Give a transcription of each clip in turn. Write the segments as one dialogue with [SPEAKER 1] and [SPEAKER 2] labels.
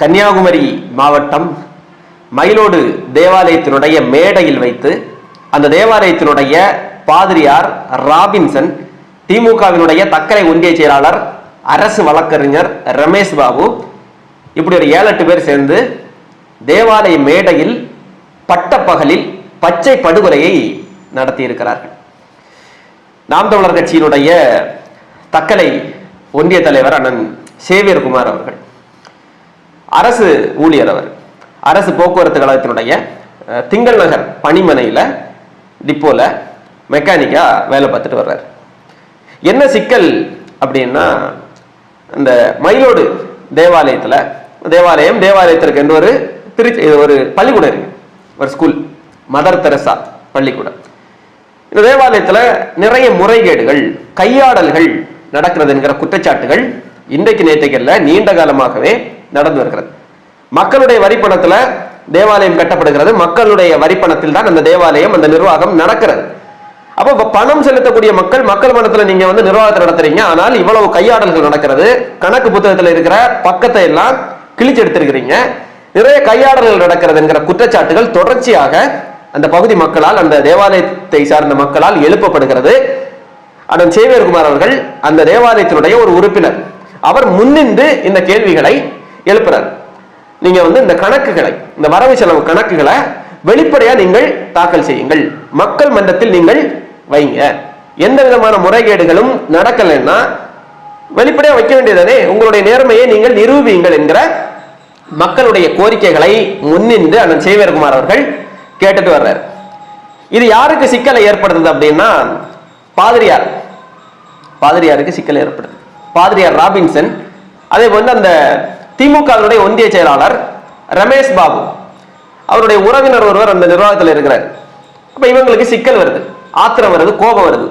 [SPEAKER 1] கன்னியாகுமரி மாவட்டம் மயிலோடு தேவாலயத்தினுடைய மேடையில் வைத்து அந்த தேவாலயத்தினுடைய பாதிரியார் ராபின்சன் திமுகவினுடைய தக்கரை ஒன்றிய செயலாளர் அரசு வழக்கறிஞர் ரமேஷ் பாபு இப்படி ஒரு ஏழு எட்டு பேர் சேர்ந்து தேவாலய மேடையில் பட்டப்பகலில் பச்சை படுகொலையை நடத்தியிருக்கிறார்கள். நாம் தமிழர் கட்சியினுடைய தக்கலை ஒன்றிய தலைவர் அண்ணன் சேவியர் குமார் அவர்கள். அரசு ஊழியர் அவர். அரசு போக்குவரத்து கழகத்தினுடைய திங்கள் நகர் பணிமனையில் டிப்போல மெக்கானிக்கா வேலை பார்த்துட்டு வர்றாரு. என்ன சிக்கல் அப்படின்னா இந்த மயிலோடு தேவாலயத்தில் தேவாலயம் தேவாலயத்திற்கு என்று ஒரு திருச்சி இது ஒரு பள்ளிக்கூடம் இருக்கு. ஒரு ஸ்கூல் மதர் தெரசா பள்ளிக்கூடம். இந்த தேவாலயத்தில் நிறைய முறைகேடுகள் கையாடல்கள் நடக்கிறது என்கிற குற்றச்சாட்டுகள் இன்றைக்கு நேற்றைக்கல்ல நீண்ட காலமாகவே நடந்து வருகிறது மக்களுடைய வரிப்பணத்துல தேவாலயம் கட்டப்படுகிறது. மக்களுடைய வரிப்பணத்தில் தான் அந்த தேவாலயம் அந்த நிர்வாகம் நடக்கிறது. அப்போ பணம் செலுத்தக்கூடிய மக்கள் மக்கள் பணத்துல நீங்க வந்து நிர்வாகத்தை நடத்துறீங்க. ஆனால் இவ்வளவு கையாடல்கள் நடக்கிறது. கணக்கு புத்தகத்துல இருக்கிற பக்கத்தை எல்லாம் கிழிச்சு எடுத்திருக்கிறீங்க. நிறைய கையாடல்கள் நடக்கிறது என்கிற குற்றச்சாட்டுகள் தொடர்ச்சியாக அந்த பகுதி மக்களால் அந்த தேவாலயத்தை சார்ந்த மக்களால் எழுப்பப்படுகிறது. அண்ணன் சேவியர்குமார் அவர்கள் அந்த தேவாலயத்தினுடைய ஒரு உறுப்பினர். அவர் முன்னின்று இந்த கேள்விகளை எழுப்புறார். நீங்க வந்து இந்த கணக்குகளை இந்த வரவு செலவு கணக்குகளை வெளிப்படையா நீங்கள் தாக்கல் செய்யுங்கள். மக்கள் மன்றத்தில் நீங்கள் வைங்க. எந்த விதமான முறைகேடுகளும் நடக்கலைன்னா வெளிப்படையா வைக்க வேண்டியதானே உங்களுடைய நேர்மையை நீங்கள் நிரூபியுங்கள் என்கிற மக்களுடைய கோரிக்கைகளை முன்னின்று அண்ணன் சேவியர்குமார் அவர்கள் கேட்டுட்டு வர்றார். இது யாருக்கு சிக்கலை ஏற்படுத்துது அப்படின்னா பாதிரியார். பாதிரியாருக்கு சிக்கல் ஏற்படுது பாதிரியார் ராபின்சன் அதே போன்று அந்த திமுகவினுடைய ஒன்றிய செயலாளர் ரமேஷ் பாபு. அவருடைய உறவினர் ஒருவர் அந்த நிர்வாகத்தில் இருக்கிறார். அப்ப இவங்களுக்கு சிக்கல் வருது. ஆத்திரம் வருது கோபம் வருது.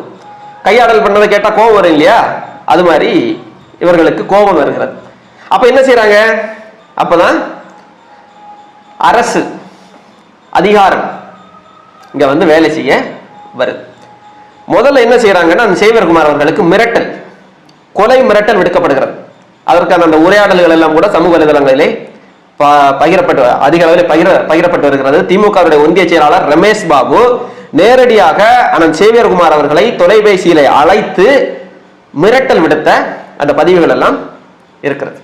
[SPEAKER 1] கையாடல் பண்ணதை கேட்டா கோபம் வரும் இல்லையா? அது மாதிரி இவர்களுக்கு கோபம் வருகிறது. அப்ப என்ன செய்றாங்க? அப்பதான் அரசு அதிகாரம் இங்க வந்து வேலை செய்ய வருது. முதல்ல என்ன செய்யறாங்கன்னா அந்த சேவர்குமார் அவர்களுக்கு மிரட்டல். கொலை மிரட்டல் விடுக்கப்படுகிறது. அதற்கான அந்த உரையாடல்கள் எல்லாம் கூட சமூக வலைதளங்களிலே ப- பகிரப்பட்டு அதிக அளவில் பகிர பகிரப்பட்டு வருகிறது. திமுகவுடைய ஒன்றிய செயலாளர் ரமேஷ் பாபு நேரடியாக அண்ணன் சேவியர்குமார் அவர்களை தொலைபேசியிலே அழைத்து மிரட்டல் விடுத்த அந்த பதிவுகள் எல்லாம் இருக்கிறது.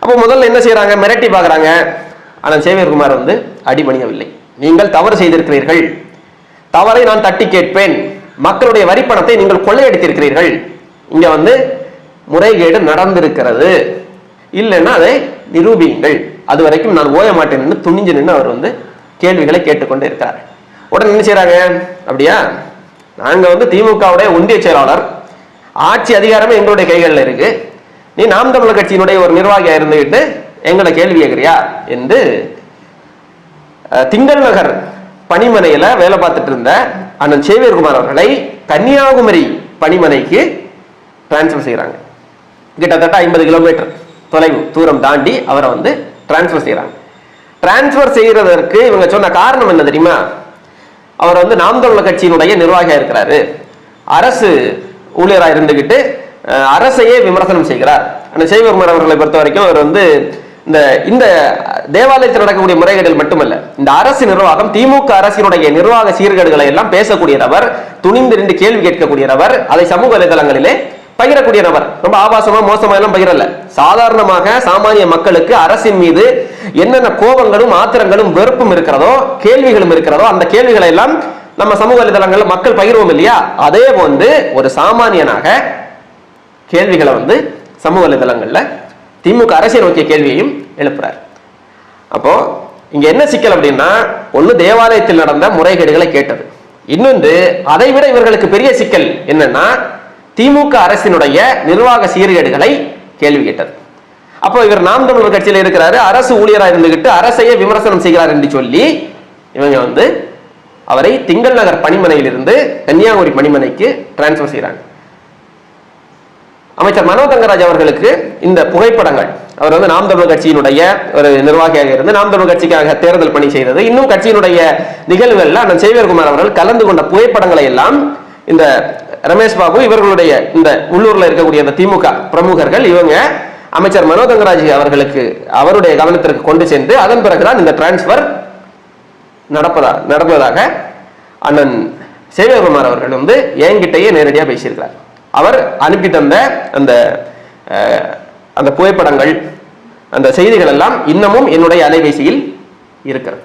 [SPEAKER 1] அப்போ முதல்ல என்ன செய்யறாங்க மிரட்டி பார்க்குறாங்க. ஆனால் சேவியர்குமார் வந்து அடிபணியவில்லை நீங்கள் தவறு செய்திருக்கிறீர்கள். தவறை நான் தட்டி கேட்பேன். மக்களுடைய வரிப்பணத்தை நீங்கள் கொள்ளையடித்திருக்கிறீர்கள். இங்க வந்து முறைகேடு நடந்திருக்கிறது. இல்லைன்னா அதை நிரூபியுங்கள். அது வரைக்கும் நான் ஓய மாட்டேன் துணிஞ்சு நின்று அவர் வந்து கேள்விகளை கேட்டுக்கொண்டு இருக்கிறார் உடனே என்ன செய்றாங்க? அப்படியா? நாங்கள் வந்து திமுகவுடைய ஒன்றிய செயலாளர். ஆட்சி அதிகாரமே எங்களுடைய கைகளில் இருக்கு. நீ நாம் தமிழர் கட்சியினுடைய ஒரு நிர்வாகியா இருந்துகிட்டு எங்களை கேள்வி கேட்கிறியா? என்று திங்கள் நகர் பணிமனையில வேலை பார்த்துட்டு இருந்த அண்ணன் சேவியர்குமார் அவர்களை கன்னியாகுமரி பணிமனைக்கு டிரான்ஸ்ஃபர் செய்கிறாங்க கிட்டத்தட்ட ஐம்பது கிலோமீட்டர் தொலைவு தூரம் தாண்டி அவரை வந்து டிரான்ஸ்ஃபர் செய்கிறாங்க டிரான்ஸ்ஃபர் செய்கிறதற்கு இவங்க சொன்ன காரணம் என்ன தெரியுமா? அவர் வந்து நாம் தமிழர் கட்சியினுடைய நிர்வாகியாக இருக்கிறாரு. அரசு ஊழியராக இருந்துக்கிட்டு அரசையே விமர்சனம் செய்கிறார். அந்த செய்வர்மர் அவர்களை பொறுத்த வரைக்கும் அவர் வந்து இந்த இந்த தேவாலயத்தில் நடக்கக்கூடிய முறைகேடுகள் மட்டுமல்ல இந்த அரசு நிர்வாகம் திமுக அரசினுடைய நிர்வாக சீர்கேடுகளை எல்லாம் பேசக்கூடியவர் துணிந்திருந்து கேள்வி கேட்கக்கூடியவர் அதை சமூக வலைதளங்களிலே பகிரக்கூடிய நபர். ரொம்ப ஆபாசமா மோசமா எல்லாம் பகிரல. சாதாரணமாக சாமானிய மக்களுக்கு அரசின் மீது என்னென்ன கோபங்களும் ஆத்திரங்களும் வெறுப்பும் இருக்கிறதோ கேள்விகளும் இருக்கிறதோ அந்த கேள்விகளை எல்லாம் நம்ம சமூக வலைதளங்கள்ல மக்கள் பகிர்வோம் இல்லையா? அதே வந்து ஒரு சாமானியனாக கேள்விகளை வந்து சமூக வலைதளங்கள்ல திமுக அரசியல் நோக்கிய கேள்வியையும் எழுப்புறார். அப்போ இங்க என்ன சிக்கல் அப்படின்னா ஒன்று தேவாலயத்தில் நடந்த முறைகேடுகளை கேட்டது. இன்னொன்று அதை விட இவர்களுக்கு பெரிய சிக்கல் என்னன்னா திமுக அரசினுடைய நிர்வாக சீர்கேடுகளை கேள்வி கேட்டது. அப்போ இவர் நாம் தமிழர் கட்சியில் இருக்கிறாரு அரசு ஊழியராக இருந்துகிட்டு அரசையே விமர்சனம் செய்கிறார் என்று சொல்லி இவங்க வந்து அவரை திங்கள் நகர் பணிமனையிலிருந்து கன்னியாகுமரி பணிமனைக்கு டிரான்ஸ்பர் செய்கிறாங்க. அமைச்சர் மனோ தங்கராஜ் அவர்களுக்கு இந்த புகைப்படங்கள் அவர் வந்து நாம் தமிழர் கட்சியினுடைய ஒரு நிர்வாகியாக இருந்து நாம் தமிழர் கட்சிக்காக தேர்தல் பணி செய்தது இன்னும் கட்சியினுடைய நிகழ்வுகள்ல அண்ணன் சேவியர்குமார் அவர்கள் கலந்து கொண்ட புகைப்படங்களை எல்லாம் இந்த ரமேஷ் பாபு இவர்களுடைய இந்த உள்ளூர்ல இருக்கக்கூடிய அந்த திமுக பிரமுகர்கள் இவங்க அமைச்சர் மனோ தங்கராஜ் அவர்களுக்கு அவருடைய கவனத்திற்கு கொண்டு சென்று அதன் பிறகுதான் இந்த டிரான்ஸ்பர் நடப்பதா நடப்பதாக அண்ணன் சேவியகுமார் அவர்கள் வந்து என்கிட்டயே நேரடியாக பேசியிருக்கிறார். அவர் அனுப்பி தந்த அந்த அந்த புகைப்படங்கள் அந்த செய்திகள் எல்லாம் இன்னமும் என்னுடைய அலைபேசியில் இருக்கிறது.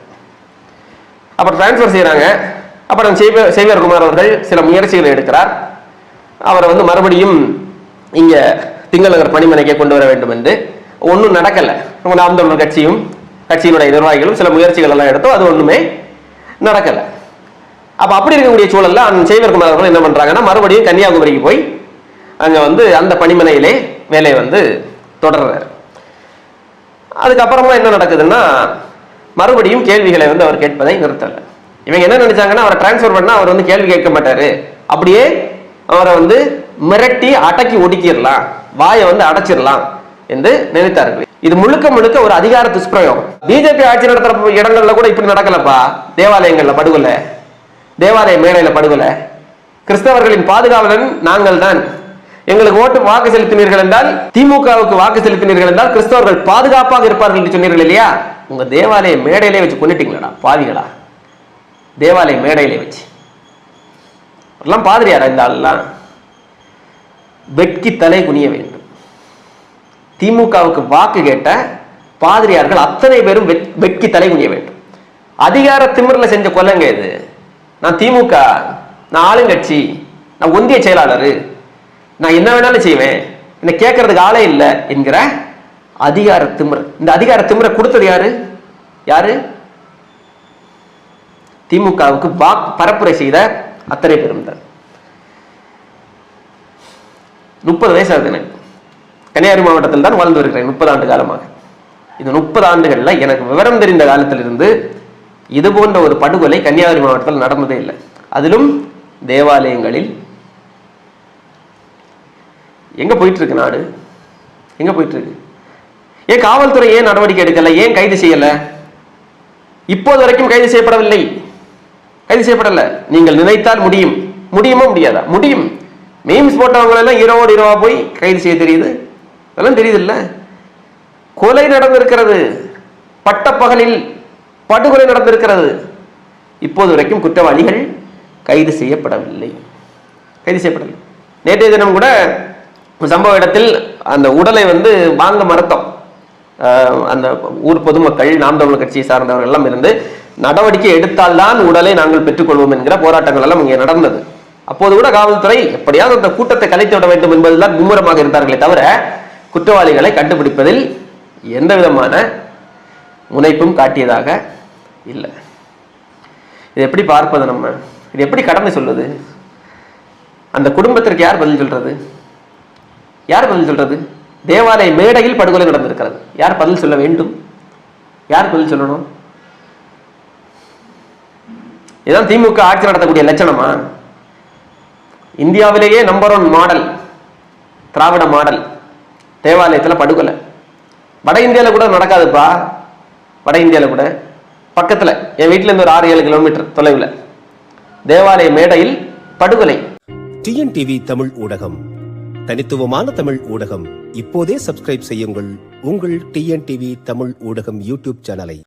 [SPEAKER 1] அப்புறம் டிரான்ஸ்ஃபர் செய்கிறாங்க அப்புறம் சேவியர் குமார் அவர்கள் சில முயற்சிகளை எடுக்கிறார். அவரை வந்து மறுபடியும் இங்க திங்கள் பணிமனைக்கே கொண்டு வர வேண்டும் என்று. ஒன்றும் நடக்கலை. நம்ம நாம் தமிழர் கட்சியும் கட்சியினுடைய நிர்வாகிகளும் சில முயற்சிகள் எல்லாம் எடுத்தோம். அது ஒண்ணுமே நடக்கலை. அப்ப அப்படி இருக்கக்கூடிய சூழல்ல அண்ணன் செய்வர்குமார் அவர்கள் என்ன பண்றாங்கன்னா மறுபடியும் கன்னியாகுமரிக்கு போய் அங்க வந்து அந்த பணிமனையிலே வேலையை வந்து தொடர்றாரு. அதுக்கப்புறமா என்ன நடக்குதுன்னா மறுபடியும் கேள்விகளை வந்து அவர் கேட்பதை நிறுத்தலை. இவங்க என்ன நினைச்சாங்கன்னா அவரை டிரான்ஸ்ஃபர் பண்ணா அவர் வந்து கேள்வி கேட்க மாட்டாரு. அப்படியே அவரை வந்து மிரட்டி அடக்கி ஒடுக்கிடலாம். வாயை வந்து அடைச்சிடலாம் என்று நினைத்தார்கள். இது முழுக்க முழுக்க ஒரு அதிகார துஷ்பிரயோகம். பிஜேபி ஆட்சி நடத்துற இடங்கள்ல கூட இப்படி நடக்கலப்பா. தேவாலயங்கள்ல படுகொலை. தேவாலய மேடையில படுகொலை. கிறிஸ்தவர்களின் பாதுகாவலன் நாங்கள் தான் எங்களுக்கு ஓட்டு வாக்கு செலுத்தினீர்கள் என்றால் திமுகவுக்கு வாக்கு செலுத்தினீர்கள் என்றால் கிறிஸ்தவர்கள் பாதுகாப்பாக இருப்பார்கள் என்று சொன்னீர்கள் இல்லையா? உங்க தேவாலய மேடையிலே வச்சு கொண்டுட்டீங்களா பாவிகளா. தேவாலய மேடையிலே வச்சு. எல்லாம் பாதிரியாரா இந்த ஆள்லாம்? வெட்கி தலை குனிய வேண்டும். திமுகவுக்கு வாக்கு கேட்ட பாதிரியார்கள் அத்தனை பேரும் வெட்கி தலை குனிய வேண்டும். அதிகார திமிரில் செஞ்ச கொலைங்க இது. நான் திமுக நான் ஆளுங்கட்சி நான் ஒந்திய செயலாளர் நான் என்ன வேணாலும் செய்வேன். என்னை கேட்கறதுக்கு ஆளே இல்லை என்கிற அதிகார திமிர். இந்த அதிகார திமிரை கொடுத்தது யாரு? யாரு? திமுகவுக்கு வாக்கு பரப்புரை செய்த அத்தனை பேரும் தான் முப்பது வயசு ஆகுது எனக்கு. கன்னியாகுமரி மாவட்டத்தில் தான் வாழ்ந்து வருகிறேன் முப்பது ஆண்டு காலமாக. இந்த முப்பது ஆண்டுகள்ல எனக்கு விவரம் தெரிந்த காலத்திலிருந்து இது போன்ற ஒரு படுகொலை கன்னியாகுமரி மாவட்டத்தில் நடந்ததே இல்லை. அதிலும் தேவாலயங்களில் எங்க போயிட்டு இருக்கு நாடு? எங்க போயிட்டு இருக்கு ஏன் காவல்துறை ஏன் நடவடிக்கை எடுக்கல? ஏன் கைது செய்யல? இப்போது வரைக்கும் கைது செய்யப்படவில்லை. கைது செய்யப்படல. நீங்கள் நினைத்தால் முடியும். முடியுமா முடியாதா? முடியும். மீம்ஸ் போட்டவங்களெல்லாம் இரவோடு இரவா போய் கைது செய்ய தெரியுது. அதெல்லாம் தெரியுது கொலை நடந்திருக்கிறது. பட்டப்பகலில் படுகொலை நடந்திருக்கிறது. இப்போது வரைக்கும் குற்றவாளிகள் கைது செய்யப்படவில்லை. கைது செய்யப்படவில்லை நேற்றைய தினம் கூட சம்பவ இடத்தில் அந்த உடலை வந்து வாங்க மறுத்தோம். அந்த ஊர் பொதுமக்கள் நாம் தமிழ் கட்சியை சார்ந்தவர்கள் எல்லாம் இருந்து நடவடிக்கை எடுத்தால்தான் உடலை நாங்கள் பெற்றுக்கொள்வோம் என்கிற போராட்டங்கள் எல்லாம் இங்கே நடந்தது. அப்போது கூட காவல்துறை எப்படியாவது அந்த கூட்டத்தை கலைத்து விட வேண்டும் என்பதுதான் மும்முரமாக இருந்தார்களே தவிர குற்றவாளிகளை கண்டுபிடிப்பதில் எந்த விதமான முனைப்பும் காட்டியதாக இல்லை. இது எப்படி பார்ப்பது நம்ம? இது எப்படி கடமை சொல்லுது அந்த குடும்பத்திற்கு யார் பதில் சொல்றது? யார் பதில் சொல்றது? தேவாலய மேடையில் படுகொலை நடந்திருக்கிறது. யார் பதில் சொல்ல வேண்டும்? யார் பதில் சொல்லணும்? இதான் திமுக ஆட்சி நடத்தக்கூடிய லட்சணமா? இந்தியாவிலேயே number one model Dravida model தேவாலயத்துல படுகொலை. வட இந்தியால கூட நடக்காதுப்பா. வட இந்தியால கூட. பக்கத்துல என் வீட்டுல இருந்து ஒரு ஆறு ஏழு கிலோமீட்டர் தொலைவில். தேவாலய மேடையில் படுகொலை.
[SPEAKER 2] டிஎன்டிவி தமிழ் ஊடகம். தனித்துவமான தமிழ் ஊடகம். இப்போதே சப்ஸ்கிரைப் செய்யுங்கள் உங்கள் டிஎன்டிவி தமிழ் ஊடகம் யூடியூப் சேனலை